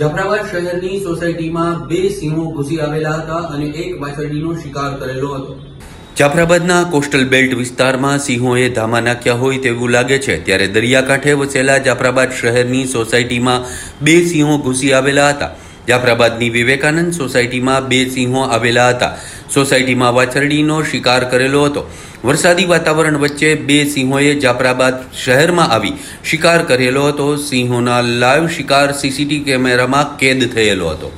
જાફરાબાદ શહેરની સોસાયટીમાં બે સિંહો ઘૂસી આવેલા હતા અને એક વાછરડીનો શિકાર કરેલો હતો. જાફરાબાદના કોસ્ટલ બેલ્ટ વિસ્તારમાં સિંહોએ ધામા નાખ્યા હોય તેવું લાગે છે, ત્યારે દરિયાકાંઠે વસેલા જાફરાબાદ શહેરની સોસાયટીમાં બે સિંહો ઘૂસી આવેલા હતા. જાફરાબાદની વિવેકાનંદ સોસાયટીમાં બે સિંહો આવેલા હતા. સોસાયટીમાં વાછરડીનો શિકાર કરેલો હતો. વરસાદી વાતાવરણ વચ્ચે બે સિંહોએ જાફરાબાદ શહેરમાં આવી શિકાર કરેલો હતો. સિંહોના લાઈવ શિકાર સીસીટીવી કેમેરામાં કેદ થયેલો હતો.